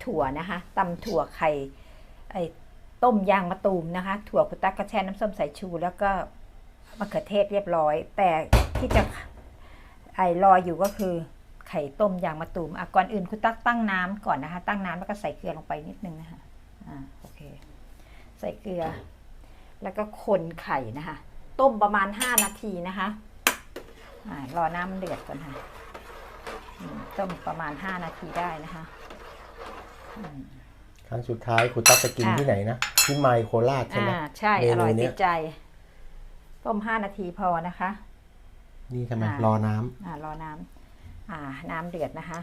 ำถั่วนะคะตำถั่วไข่ไอ้ต้มยางมะตูมนะคะ ถั่วคุณตั๊กก็แช่น้ำส้มสายชู แล้วก็มะเขือเทศเรียบร้อย แต่ที่จะไอ้รออยู่ก็คือไข่ต้มยางมะตูมอะก่อนอื่นคุณตั๊กตั้งน้ำก่อนนะคะ ตั้งน้ำแล้วก็ใส่เกลือลงไปนิดนึงนะคะอ่าโอเค ใส่เกลือ แล้วก็คนไข่นะคะ ต้มประมาณ5นาทีนะคะอารอน้ำมันเดือดก่อนค่ะต้มประมาณ5นาทีได้นะคะ ครั้งสุดท้ายคุณตั๊กไปกินอ่าที่ไหนนะที่ไมโคราชใช่ไหมอ่าใช่เมนูอร่อยเนี้ติยดใจ ต้ม5นาทีพอนะคะ นี่ทำไมอ่ารอน้ำอ่ารอน้ำอ่า น้ำเดือดนะคะ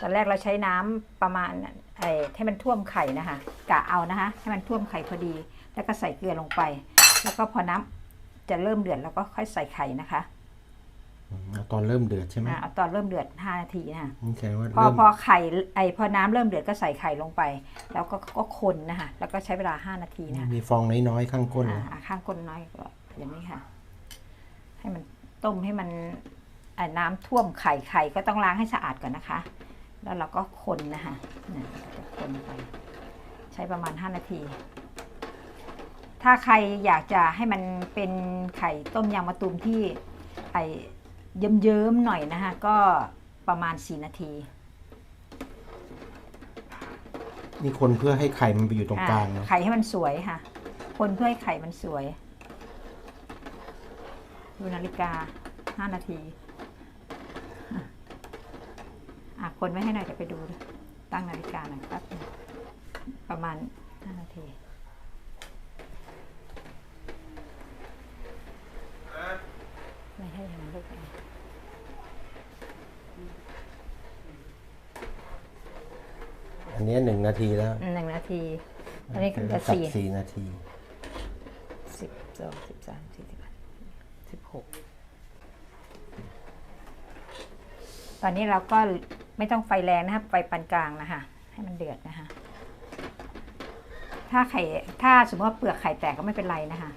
ตอนแรกเราใช้น้ำประมาณไอ้ให้มันท่วมไข่นะคะกะเอานะคะ ให้มันท่วมไข่พอดี แล้วก็ใส่เกลือลงไป แล้วก็พอน้ำจะเริ่มเดือดแล้วก็ค่อยใส่ไข่นะคะอืม เอาตอนเริ่มเดือดใช่ไหมอ่าเอาตอนเริ่มเดือด5นาทีนะคะนี่แสดงว่าพอเริ่มพอไข่ไอพอน้ำเริ่มเดือดก็ใส่ไข่ลงไป แล้วก็ก็คนนะคะแล้วก็ใช้เวลา5นาทีนะคะมีฟองน้อยๆข้างก้นอ่านะอ่าข้างก้นน้อยก็อย่างนี้ค่ะ ให้มันต้มให้มันอ่าน้ำท่วมไข่ไข่ก็ต้องล้างให้สะอาดก่อนนะคะ แล้วเราก็คนนะคะเนี่ยจะคนไป ใช้ประมาณ 5 นาที ถ้าใครอยากจะให้มันเป็นไข่ต้มยางมะตูมที่ไอ เยิ้มๆหน่อยนะคะก็ประมาณ 4 นาทีนี่คนเพื่อให้ไข่มันไปอยู่ตรงกลางอ่นะไข่ให้มันสวยค่ะ คนเพื่อให้ไข่มันสวย ดูนาฬิกาห้านาที อะ คนไว้ให้หน่อยเดี๋ยวไปดูตั้งนาฬิกาหน่อยแป๊บนึงประมาณห้านาที ไม่ให้ทำลูกเอง อันนี้หนึ่งนาทีแล้วหนึ่งนาที อันนี้ก็จะสับสี่สี่นาทีสิบสองสิบสามสิบสี่สิบหกตอนนี้เราก็ไม่ต้องไฟแรงนะครับไฟปานกลางนะคะให้มันเดือดนะคะถ้าไข่ถ้าสมมติว่าเปลือกไข่แตกก็ไม่เป็นไรนะคะ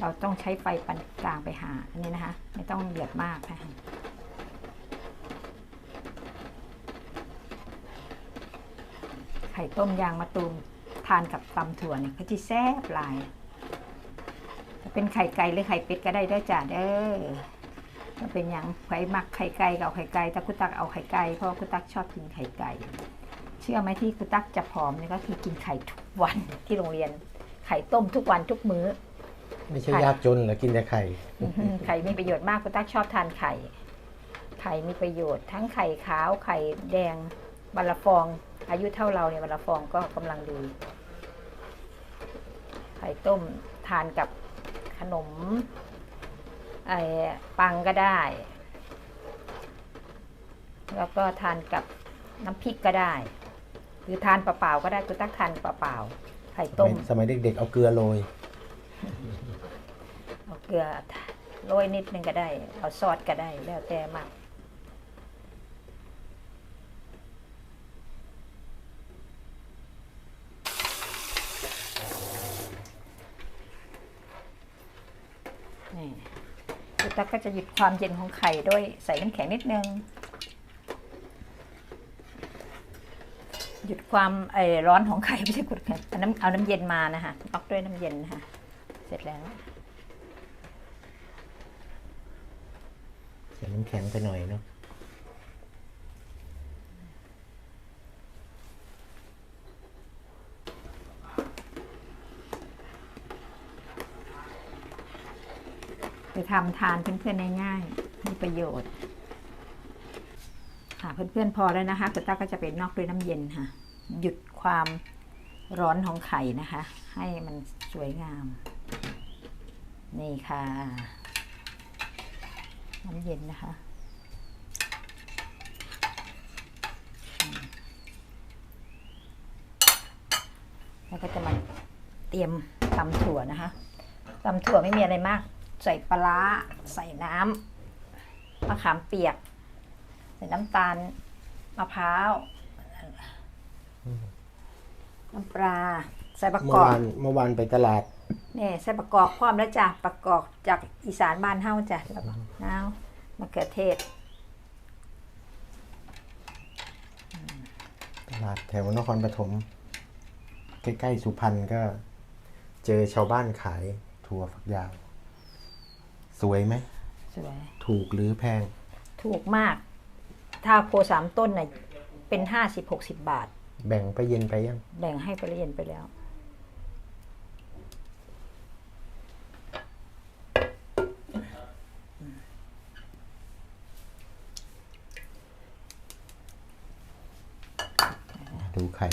เราต้องใช้ไฟปานกลางไปหาอันนี้นะคะ ไม่ต้องเดือดมากนะคะ ไข่ต้มยางมะตูมทานกับตำถั่วเนี่ยก็จะแซ่บหลาย จะเป็นไข่ไก่หรือไข่เป็ดก็ได้เด้วยจ้าเด้อจะเป็นอย่างไข่มักไข่ไก่กับเอาไข่ไก่แต่คุณตักเอาไข่ไก่เพราะว่าคุณตักชอบกินไข่ไก่ เชื่อไหมที่คุณตักจะผอมเนี่ยก็คือกินไข่ทุกวันที่โรงเรียน ไข่ต้มทุกวันทุกมื้อ ไม่ใช่ไข่ยากจนเหรอกินแต่ไข่อื้อหือไข่มีประโยชน์มากคุณตักชอบทานไข่ ไข่มีประโยชน์ทั้งไข่ขาวไข่แดงวันละฟอง อายุเท่าเราเนี่ยวันละฟองก็กำลังดี ไข่ต้มทานกับขนมไอ้ปังก็ได้ แล้วก็ทานกับน้ำพริกก็ได้ หรือทานเปล่าๆก็ได้คือตักทานเปล่าๆไข่ต้ม สมัยเด็กๆเอาเกลือโรย เอาเกลือโรยนิดนึงก็ได้ เอาซอสก็ได้ แล้วแต่มากนี่ แล้วก็จะหยุดความเย็นของไข่ด้วยใส่น้ำแข็งนิดนึง หยุดความไอร้อนของไข่ไม่ใช่กดไข่เอาน้ำเอาน้ำเย็นมานะคะน็อกด้วยน้ำเย็นนะคะเสร็จแล้วใส่น้ำแข็งไปหน่อยเนาะ ไปทำทานเพื่อนๆง่ายๆมีประโยชน์ ค่ะเพื่อนๆพอแล้วนะคะคุณต้าก็จะเป็นนอกด้วยน้ำเย็นค่ะ หยุดความร้อนของไข่นะคะ ให้มันสวยงาม นี่ค่ะ น้ำเย็นนะคะแล้วก็จะมาเตรียมตำถั่วนะคะตำถั่วไม่มีอะไรมาก ใส่ปลาร้าใส่น้ำมะขามเปียก ใส่น้ำตาลมะพร้าวน้ำปลาใส่ประเมื่กออบวานเมื่อวานไปตลาดนี่ใส่ประกอบพร้อมแล้วจ้ะประกอบจากอีสานบ้านเฮาจ้ะแล้วก็น้ำมะเขือเทศอืมตลาดแถวนครปฐมใกล้ๆสุพรรณก็ เจอชาวบ้านขายถั่วฝักยาว สวยไหม สวย ถูกหรือแพง ถูกมาก ถ้าโพสามต้นน่ะเป็นห้าสิบหกสิบบาท แบ่งไปเย็นไปยัง แบ่งให้ไปเรียนไปแล้ว ดูไข่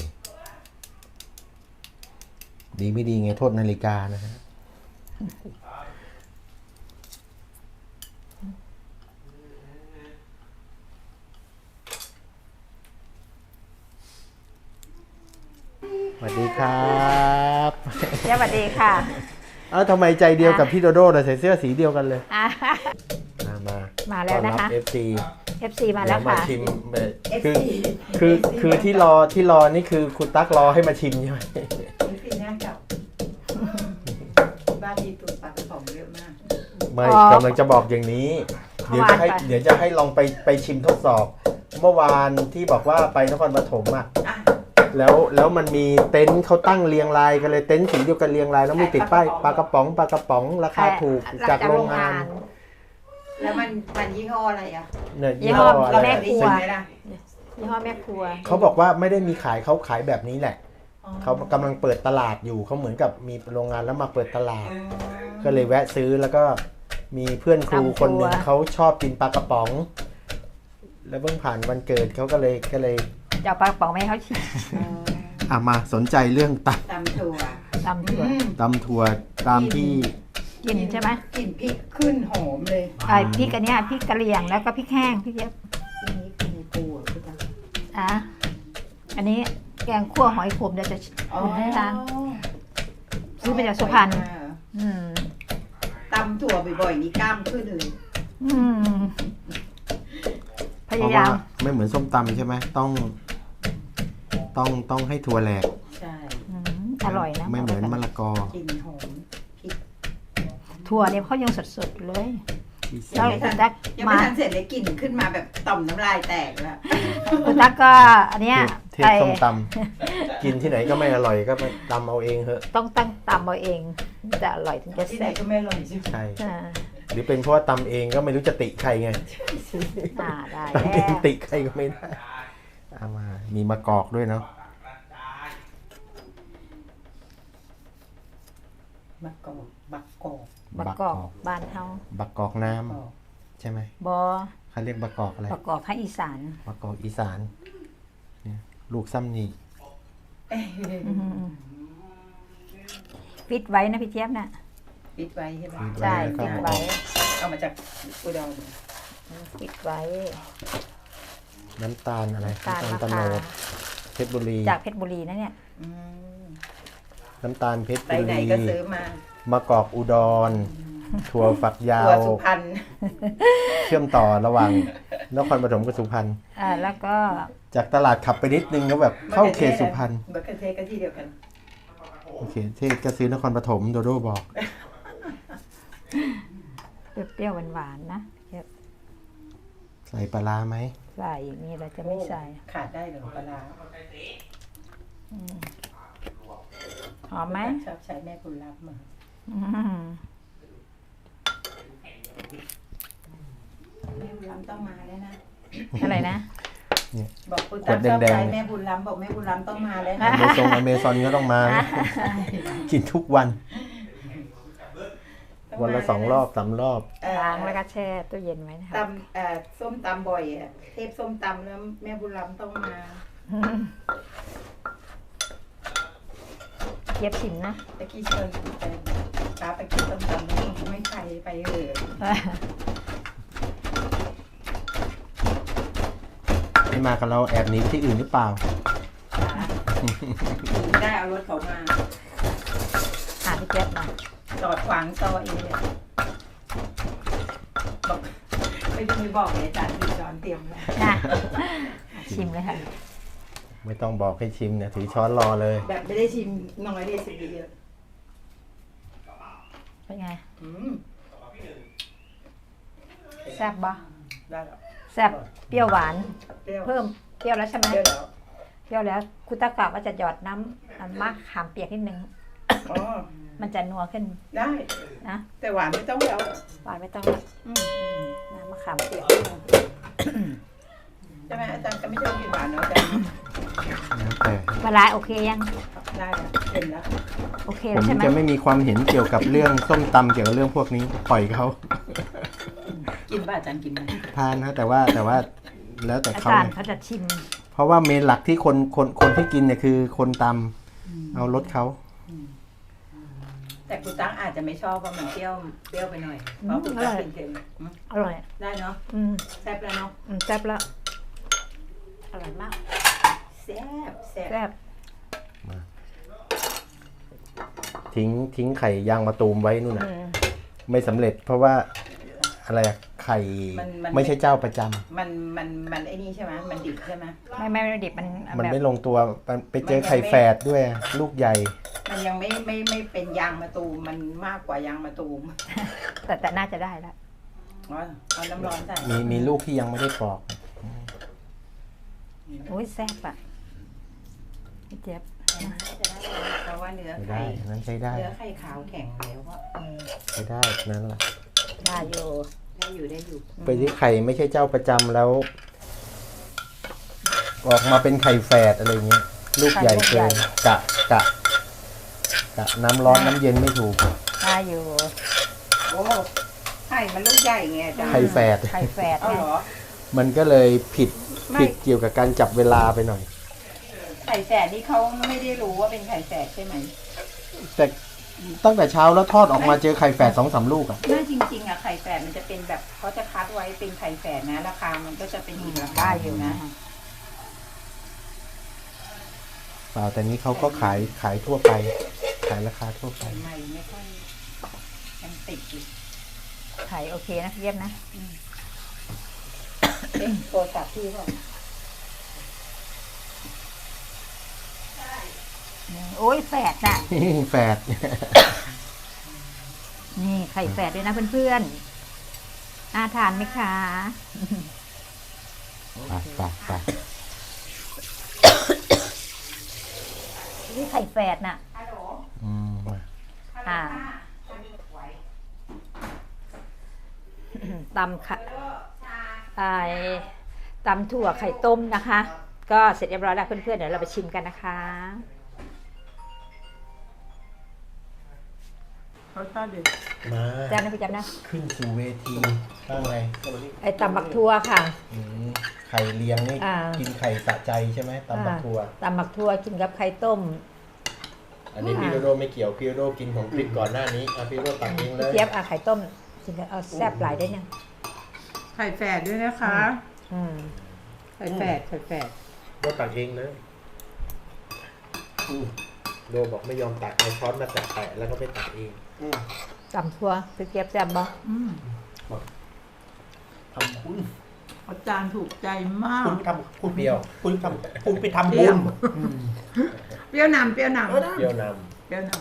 ดีไม่ดีไงโทษนาฬิกานะฮะ สวัสดีครับ สวัสดีค่ะ เอ้าทำไมใจเดียวกับพี่โดโด้แต่ใส่เสื้อสีเดียวกันเลยอะ มามามาแล้วนะคะ เอฟซี FC มาแล้วค่ะ ชิมเอ่อคือคือคือที่รอที่รอนี่คือคุณตั๊กรอให้มาชิมใช่ไหมนี่ปีหน้าเก่าบ้านมีตุนปลากระป๋องเยอะมาก ไม่อ๋อกำลังจะบอกอย่างนี้ เดี๋ยวจะให้ว่าไปเดี๋ยวจะให้ลองไปไปชิมทดสอบ เมื่อวานที่บอกว่าไปนครปฐมอะอะ แล้วแล้วมันมีเต็นท์เขาตั้งเรียงรายกันเลยเต็นท์สีเดียวกันเรียงรายแล้วมีติดป้ายปลากระป๋องปลากระป๋องราคาถูกจากโรงงาน แล้วมันมันยี่ห้ออะไรอะเนี่ยยี่ห้ออะไรแม่ครัวได้ชิมไหมล่ะยี่ห้อแม่ครัว เขาบอกว่าไม่ได้มีขายเขาขายแบบนี้แหละอ๋อเขากำลังเปิดตลาดอยู่เขาเหมือนกับมีโรงงานแล้วมาเปิดตลาดอ๋อก็เลยแวะซื้อแล้วก็มีเพื่อนครูตำคนหนึ่งตัวเขาชอบกินปลากระป๋อง แล้วเพิ่งผ่านวันเกิดเขาก็เลยก็เลย จะเอาปลากระป๋องไหมาให้เขาชิมอ๋ออะมาสนใจเรื่องตตำถั่วตำถั่วอืมำตำถั่วตามที่ กินใช่ไหมกลิ่นพริกขึ้นหอมเลยไอ้พริกอันเนี้ยพริกกะเหรี่ยงแล้วก็พริกแห้งพริกเย็บทีนี้กินปูอะพี่ตั๊กอะอันนี้แกงคั่วหอยขมเดี๋ยวจะอุ่นให้ทาน ซื้อมาจากสุพรรณอืม ตำถั่วบ่อยๆนี่กล้ามขึ้นเลย อืม พเพราะยายาว่ามไม่เหมือนส้มตำใช่ไหมต้อง ต้องต้องให้ถั่วแหลกใช่อืมอร่อยนะไม่เหมือนมะละกอกลิ่นหอมพริกถั่วเนี่ยเขายังสดๆอยู่เลยที่เสีแล้ยวคุณตั๊กยังไม่มาทันเสร็จเลยกลิ่นขึ้นมาแบบต่อมน้ำลายแตกแล้วคุณตั๊กก็อันเนี้ยเทศส้มตำกินที่ไหนก็ไม่อร่อยก็ไปตำเอาเองเถอะต้องตั้งตำเอาเองจะอร่อยถึงจะที่ไหนแซ่บก็ไม่อร่อยใช่ไหมใช่ อ่าหรือเป็นเพราะว่าตำเองก็ไม่รู้จะติใครไงอ่าได้ตำเอแล้งว ติใครก็ไม่ได้เอามา มีมะกอกด้วยเนาะบักกอกบักกอกบักกอกบ้านเฮาบักกอกน้ำกอกใช่ไหมบอเขาเรียกบักกอกอะไรบักกอกภาคอีสานบักกอกอีสานเนี่ยลูกซ้ำนี่เอ้ยอืมฟิตไว้นะพี่เจี๊ยบนะปิดไว้ใช่ไหมใช่แล้วก็ฟิตเอาอไว้อกเอามาจากอุดรฟิตไว้ น้ำตาลอะไรตาลน้ำตาลมะตะโนพร้าวดเพชรบุรี จากเพชรบุรีนะเนี่ยอืมน้ำตาลเพชรไปบุไหนรีก็ซื้อมามะกอกอุดร ถั่วฝักยาตัวว สุพรรณเชื่อมต่อระหว่างนครปฐมกับสุพรรณอ่าแล้วก็จากตลาดขับไปนิดนึงก็แบบเข้าเขตสุพรรณบักเกอร์เทศก็ที่เดียวกันโอเคเทศก็ซื้อนครปฐมโดโดบอก เปรี้ยวๆหวานๆนะเจี๊ยบ ใส่ปลาร้าไหมใส่อย่างนี้เราจะไม่ใส่ขาดได้เหรอปลาร้าหอมไหมชอบใช้แม่คุณรับมาอืมแม่บุญล้ำต้องมาแล้วนะ อะไรนะ บอกคุณตั้งชอบใช้แม่บุญล้ำบอกแม่บุญล้ำต้องมาแล้วนะ อเมซงอเมซอนก็ต้องมา กินทุกวัน วันละสองรอบสามรอบเอ่อล้างแล้วก็แช่ตู้เย็นไว้นะคะตำเอ่อส้มตำบ่อยอะเทพส้มตำแล้วแม่บุญล้ำต้องมาเจี๊ยบชิมนะ ตะกี้เชิญไปป้าไปกินส้มตำแล้วไม่ไปไปเถอะไม่มากับเราแอบหนีไปที่อื่นหรือเปล่าไม่ได้เอารถเขามาอ่าพี่เจี๊ยบมา จอดขวางซอยเลยบอกไม่ต้องไปบอกเลยอาจารย์มีจอนเตรียมแล้วนะชิมเลยค่ะ ไม่ต้องบอกให้ชิมเนี่ยถือช้อนรอเลย แบบไม่ได้ชิมน้อยเลยสิเยอะเป็นไงอืมแซ่บบ่ได้แล้วแซ่บเปรี้ยวหวาน เปรี้ยวเพิ่มเปรี้ยวแล้วใช่ไหมเปรี้ยวแล้วเปรี้ยวแล้วคุณตากะว่าจะหยอดน้ำน้ำมะขามเปียกนิดนึง อ๋อ มันจะนัวขึ้นได้นะ แต่หวานไม่ต้องแล้วหวานไม่ต้องอืมน้ำมะขามเปียกใช่ไหมอาจารย์ก็ไม่ชอบกินหวานเนาะอาจารย์แล้วแต่ปลาร้าโอเคยัง ได้แล้วเห็นแล้วโอเคผแล้วมใช่ไหมจะไม่มีความเห็นเกี่ยวกับเรื่องส้มตำเกี่ยวกับเรื่องพวกนี้ปล่อยเขากินป่ะอาจารย์กินไหมทานนะแต่ว่าแต่ว่าแล้วแต่อาเขาจารย์ไงเขาจะชิม เพราะว่าเมนหลักที่คนคนคนที่กินเนี่ยคือคนตำเอารสเขา แต่คุณตั้งอาจจะไม่ชอบเพราะมันเปรี้ยวเปรี้ยวไปหน่อยเพราะคุณตั้งกินเค็มอืมอร่อย ได้เนาะอืมแซ่บแล้วเนาะอืมแซ่บแล้วอร่อยมากแซ่บแซ่บแซ่บทิ้งทิ้งไข่ยางมะตูมไว้นู่นอืนะมไม่สำเร็จเพราะว่าอะไรอะไข่ไม่ใช่เจ้าประจำมันมันมันไอ้นี่ใช่ไหมมันดิบใช่ไหม ไม่ไม่ไม่ดิบมันมันแบบไม่ลงตัวมันไปเจอมันยังไข่ไม่แฝดด้วย ลูกใหญ่ มันยังไม่ไม่ไม่เป็นยางมะตูมมันมากกว่ายางมะตูมแต่แต่น่าจะได้แล้วอ๋อเอาน้ำร้อนใส่มีมีลูกที่ยังไม่ได้ปอก โอ้ยแซ่บอะพี่เจี๊ยบจะได้เพราะว่าเนื้อไม่ไข่ได้นั้นใช้ได้เนื้อไข่ขาวแข็งแล้วก็อืมใช้ได้นั่นแหละได้อยู่ได้อยู่ได้อยู่ไปที่ไข่ไม่ใช่เจ้าประจำแล้ว ออกมาเป็นไข่แฝดอะไรเงี้ย ลูกใหญ่เกินกะกะกะ น้ำร้อนน้ำเย็นไม่ถูก ได้อยู่โอ้ไข่มันลูกใหญ่ไงอาจารย์ไข่แฝด ไข่แฝดเอาเนี่ยเหรอ มันก็เลยผิดไม่ ผิดเกี่ยวกับการจับเวลาไปหน่อย ไข่แฝดนี่เขาไม่ได้รู้ว่าเป็นไข่แฝดใช่ไหมแต่ตั้งแต่เช้าแล้วทอดออกมาเจอไข่แฝดสองสามลูกอะน่าจริงๆอะไข่แฝดมันจะเป็นแบบเขาจะคัดไว้เป็นไข่แฝดนะราคา มันก็จะเป็นอีกราคาได้อยู่นะเปล่าแต่นี้เขาก็ขายขายทั่วไปขายราคาทั่วไปใหม่ๆไม่ค่อยยังติดอยู่ไข่โอเคนะพี่เจี๊ยบนะเอ๊ะโทรศัพท์พี่บอกโอ้ยแฝดน่ะ แฝด นี่ไข่แฝดด้วยนะเพื่อนๆน่าทานไหมคะไปไปไปนี่ไข่แฝดน่ะ ฮัลโหล อืมมา อ่าตำค่ะไอ้ตำถั่วไข่ต้มนะคะ ก็เสร็จเรียบร้อยแล้วเพื่อนๆเดี๋ยวเราไปชิมกันนะคะเขาชอบดีมาจานนะพี่จำนะ ขึ้นสู่เวทีตั้งไงไอ้ตำบักทั่วค่ะอืมไข่เลี้ยงนี่อ่ากินไข่สะใจใช่ไหมตำบักทัวตำบักทั่วกินกับไข่ต้ม อันนี้อ่าพี่โดโดไม่เกี่ยวพี่โดโดกินของคลิปก่อนหน้านี้อะพี่โดโดตักเองเลพี่ยเจี๊ยบอะไข่ต้มกินกับเอาแซ่บหลายได้ยังไข่แฝดด้วยนะคะ อืมไข่แฝดไข่แฝดโดตักเองเลยอืมโดบอกไม่ยอมตักเอาช้อนมาแตะๆแล้วก็ไปตักเองอืมตำทั่วพี่เจี๊ยบแซ่บบ่อืมทำคุณอาจารย์ถูกใจมาก คุณไปทำคุณเปรี้ยว คุณทำคุณไปทำเปรี้บุยวญ เปรี้ยวนำเปรี้ยวนำเปรี้ยวนเปรี้ยวน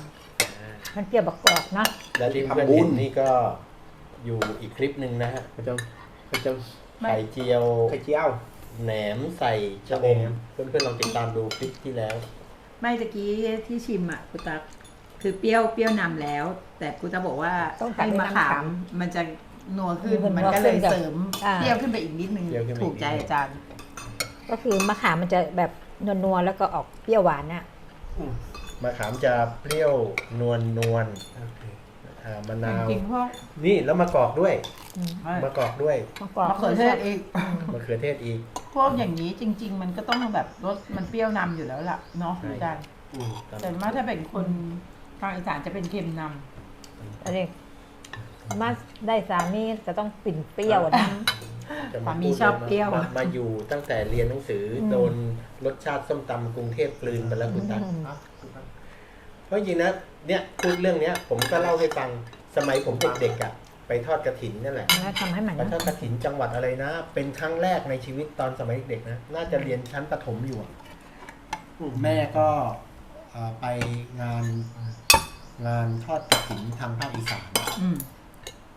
มันเปรี้ยวบักกอกเนาะำและที่เพื่อนเห็นนี่ก็อยู่อีกคลิปหนึ่งนะฮะเขาจะเขาจะไข่เจียวไข่เจียว แหนมใส่ชะอมแหนม เพื่อนๆลองติดตามดูคลิปที่แล้วำไม่ตะกี้ที่ชิมอะกุตักคือเปรี้ยวเปรี้ยวนำแล้ว แต่กุตักบอกว่าต้องตัดให้ด้วยมะน้ำขามขามมันจะนัวขึ้นมันมันก็เลยนัวขึ้นเสริมอ่า เปรี้ยวขึ้นไปอีกนิดนึงเปรี้ยวขึ้นไปอีกถูกใจอาจารย์ ก็คือมะขามมันจะแบบนัวๆแล้วก็ออกเปรี้ยวหวานน่ะ มะขามจะเปรี้ยวนวลนวลๆอ่ามะนาว จริงๆพวกนี่แล้วมะกอกด้วยอืมมะกอกด้วยมะกอกมะเขือเทศอีกมะเขือเทศอีก พวกอย่างนี้จริง ๆ มันก็ต้องแบบรสมันเปรี้ยวนำอยู่แล้วล่ะเนาะใช่ อาจารย์อืมแต่ว่าถ้าเป็นคนทางอีสานจะเป็นเค็มนอันนี้มาได้สามีจะต้องปิ่นเปรี้ยวนะ จะสามีชอบเปรี้ยว มามาอยู่ตั้งแต่เรียนหนังสืออม โดนรสชาติส้มตำกรุงเทพกลืนไปแล้วคุณตั๊กเพราะจริงๆนะเนี่ยพูดเรื่องเนี้ย ผมก็เล่าให้ฟังสมัยผมเด็กๆอะไปทอดกระถินนั่นแหละแล้วทำให้มันไปทอดกระถินจังหวัดอะไรนะ เป็นครั้งแรกในชีวิตตอนสมัยเด็กๆนะน่าจะเรียนชั้นประถมอยู่อะแม่ก็เอ่อไปงานงานทอดกระถินทางภาคอีสานำอืม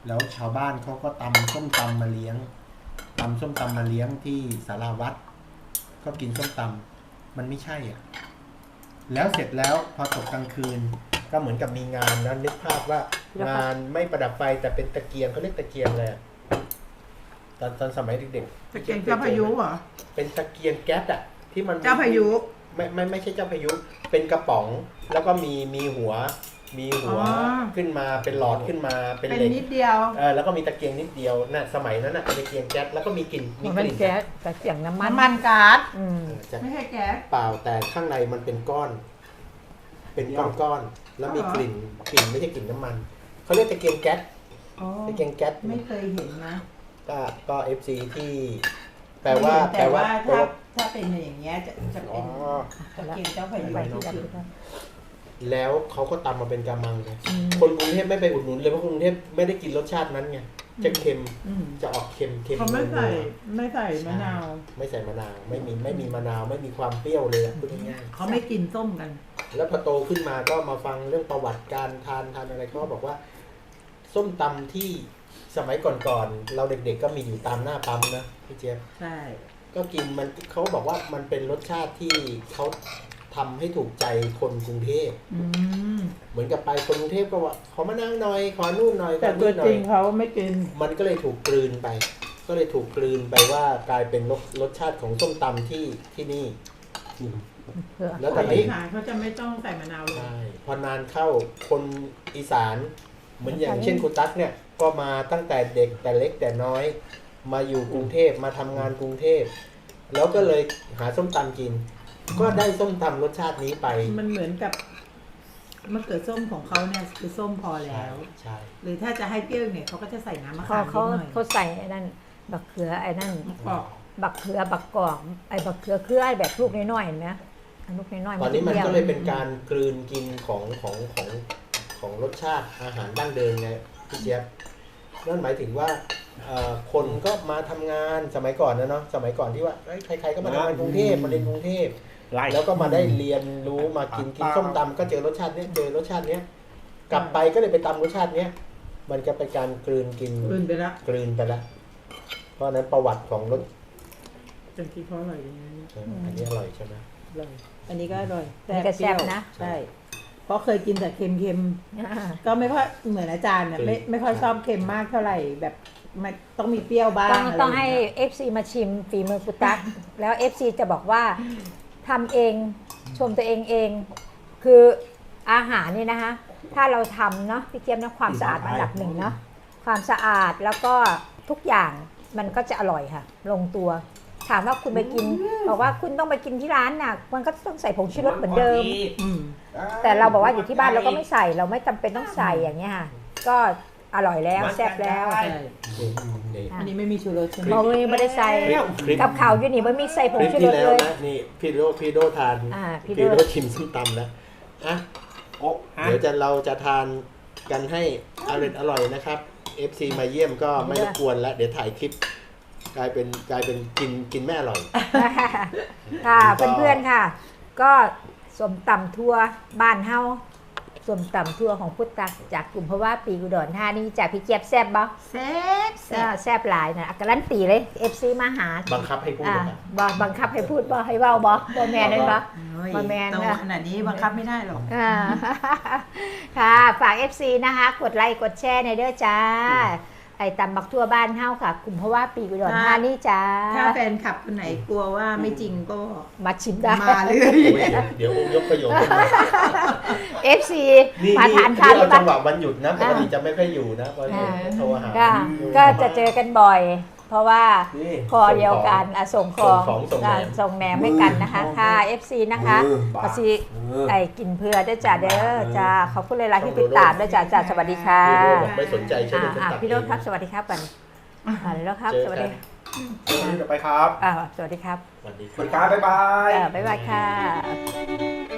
แล้วชาวบ้านเขาก็ตำส้มตำมาเลี้ยง ตำส้มตำมาเลี้ยงที่สาราวัด ก็กินส้มตมันไม่ใช่อะ แล้วเสร็จแล้วพอตกกลางคืน ก็เหมือนกับมีงานนะนึกภาพว่า งานไม่ประดับไฟแต่เป็นตะเกียงเขาเรียกตะเกียงเลยอะตอนตอนสมัยเด็กๆตะเกียงเจ้าพายุเหรอเป็นตะเกียงแก๊สอะที่มันเจ้าพายุไม่ไม่ไม่ใช่เจ้าพายุ เป็นกระป๋องแล้วก็มีมีหัว มีหัวอ๋อ ขึ้นมาเป็นหลอดขึ้นมาเป็นเป็นเหล็กนิดเดียว เออแล้วก็มีตะเกียงนิดเดียวน่ะสมัยนั้นน่ะเป็นตะเกียงแก๊สแล้วก็มีกลิ่นมีมันกเป็นลิ่นแก๊สแต่เสียงน้ำมันน้ำมันก๊าซอืม เออจะไม่ใช่แก๊สเปล่าแต่ข้างในมันเป็นก้อน เป็นก้อนก้อนๆแล้วมีอ๋อกลิ่นกลิ่นไม่ใช่กลิ่นน้ำมันเขาเรียกตะเกียงแก๊สอ๋อตะเกียงแก๊ส ไม่เคยเห็นนะ ก็ก็เอฟซีที่แปลว่าแปลแต่ว่าว่าแปลถ้าว่าถ้าเป็นอย่างเงี้ยจะจะอ๋เป็อนตะเกียงเจ้าพายุไปที่ที่ดับสุดด้วย แล้วเขาก็ตำมาเป็นกามังเลยอืมคนกรุงเทพไม่ไปอุดหนุนเลยเพราะคนกรุงเทพไม่ได้กินรสชาตินั้นไงจะเค็มอืมจะออกเค็มเค็มเขาไม่ใส่นัวไม่ใส่มะนาวๆไม่ใส่มะนาวไม่มีไม่มีมะนาวไม่มีความเปรี้ยวเลยอะพูดง่ายเขาไม่กินส้มกันๆแล้วพอโตขึ้นมาก็มาฟังเรื่องประวัติการทานทานอะไรเขาก็บอกว่า ส้มตำที่สมัยก่อนๆเราเด็กๆก็มีอยู่ตามหน้าปั๊มนะพี่เจี๊ยบใช่ ก็กินมันเขาบอกว่ามันเป็นรสชาติที่เขา ทำให้ถูกใจคนกรุงเทพอืมเหมือนกับไปคนกรุงเทพก็ว่าขอมะนาวหน่อย ขอนู่นหน่อยขแต่อตัวนี่หน่จอริยงเขาไม่กิน มันก็เลยถูกกลืนไป ก็เลยถูกกลืนไปว่ากลายเป็นรสรสชาติของส้มตำที่ที่นี่เพื่อแล้วคตอนนนี้อีสานเขาจะไม่ต้องใส่มะนาวลงใช่พอนานเข้าคนอีสาน เหมือนอย่างเช่นคุณตั๊กเนี่ย ก็มาตั้งแต่เด็กแต่เล็กแต่น้อย มาอยู่กรุงเทพมาทำงานกรุงเทพแล้วก็เลยหาส้มตำกิน ก็ได้ส้มตำรสชาตินี้ไปมันเหมือนกับมะเขือส้มของเขาเนี่ยคือส้มพอแล้ว ใช่ หรือถ้าจะให้เปรี้ยวเนี่ยเขาก็จะใส่น้ำมะเขาขามนิเขาดหน่อยเขาใส่ไอ้นั่นบักเขือไอ้นั่น มะกอกบักเขือบักกอกไอ้บักเขือเครือไอ้แบบลูกน้อยๆเห็นไหมอันลูกน้อยๆตอนนี้มันจะก็ปเลรี้ยเป็นการกลืนกินของของของของรสชาติอาหารดั้งเดิมไงพี่เจี๊ยบนั่นหมายถึงว่าเอ่อคนก็มาทำงานสมัยก่อนนะเนาะสมัยก่อนที่ว่าเอ้ยใครๆก็มาทำงานกรุงเทพมาเรียนกรุงเทพ ไล่ แล้วก็มาได้เรียนรู้มากินกินส้มตำก็เจอรสชาติเนี้ยเจอรสชาติเนี้ยกลับไปก็เลยไปตำรสชาติเนี้ยมันก็เป็นการกลืนกินกลืนไปละกลืนไปแล้วเพราะฉะนั้นประวัติของรสจนที่เขาอร่อยอย่างนี้อันนี้อร่อยใช่ไหมอร่อยอันนี้ก็อร่อยนี่ก็แซ่บนะใช่เพราะเคยกินแต่เค็มๆอ่าก็ไม่ค่อยเหมือนอาจารย์เนี่ยไม่ไม่ค่อยชอบเค็มมากเท่าไหร่แบบมันต้องมีเปรี้ยวบ้างต้องะไรต้องให้ย่าเย FC มาชิมฝีมือกุตักแล้ว FC จะบอกว่า ทำเองชมตัวเองเอง คืออาหารนี่นะคะถ้าเราทำเนาะพี่เจี๊ยบนะความสะอาดอันดับหนึ่งเนาะความสะอาดแล้วก็ทุกอย่างมันก็จะอร่อยค่ะ ลงตัว ถามว่าคุณไปกินบอกว่าคุณต้องไปกินที่ร้านน่ะ มันก็ต้องใส่ผงชูรสเหมือนเดิมอืมแต่เราบอกว่าอยู่ที่บ้านเราก็ไม่ใส่เราไม่จำเป็นต้องใส่อย่างเงี้ยค่ะ ก็อร่อยแล้วแซ่บแล้วใช่ นี่อันนี้ไม่มีชูรสใช่ไหมเราไม่ได้ใส่คลิปกับข่าวอยู่นี่ไม่มีใส่ผคงลิปชูรที่สแล้วเลยนะนี่พี่โดพี่โดทานอ่าพี่พี่โดชิมส้มตำแล้วอะโอ้ฮะเดี๋ยวจะเราจะทานกันให้อร่อยอร่อยนะครับ FC มาเยี่ยมก็ไม่รบกวนแล้วเดี๋ยวถ่ายคลิป กลายเป็นกลายเป็นกินกินแม่อร่อย ค่ะเพื่อนๆค่ะ ก็สมตำทั่วบ้านเฮา สมตำทั่วของพุทธะจากกลุ่มเพราะว่าปีกุดรท่านี่จากพี่เจี๊ยบแซ่บบ่แซ่บแซ่อ่าบแซ่บหลายนะอักการันตีเลย FC มาหาบังคับให้พูดอ่านะครับบ่บังคับให้พูดบ่ให้เว้าบ่บ่แม่นเลยบ่ โอ้ยมาแมนโตนะขนาดนี้บังคับไม่ได้หรอก อ่าค่ะ ฝาก FC นะคะ กดไลค์ กดแชร์ในอยเด้อจ้า ไอ้ตำบักทั่วบ้านเฮาค่ะ กลุ่มเพราะว่าปีกุดรท่านี่จ้าถ้าแฟนคลับคนไหนกลัวว่าไม่จริงก็มาชิมได้มาเลยโอ้ยเดี๋ยวเดี๋ยวยกประโยคขึ้นมา FC นี่มานี่ทานข้าวนี่ที่เอาจับ้านงหวะวันหยุดนะปกติจะไม่ค่อยอยู่นะวันหยุดโทรหาก็ก็จะเจอกันบ่อย เพราะว่านี่คอเดียวกันอะส่งของส่งของส่งแหนม อะส่งแหนมให้กันนะคะค่ะ FC นะคะเออบ้าขอซีไอ้กินเพื่อเด้อจ้าเด้อจ้าขอบคุณเลยล่ะที่ติดตามเด้อจ้าจ้าสวัสดีค่ะพี่โดบอกไม่สนใจใช่ไหมอ่าจะอ่าตัดพี่โรจน์เองครับ สวัสดีครับกันอ่าแล้วครับเจอสวัสกัดีนเดี๋ยวไปครับอ่าสวัสดีครับสวัสดีสวัสดีครับบ๊ายบาย เออบ๊ายบายค่ะ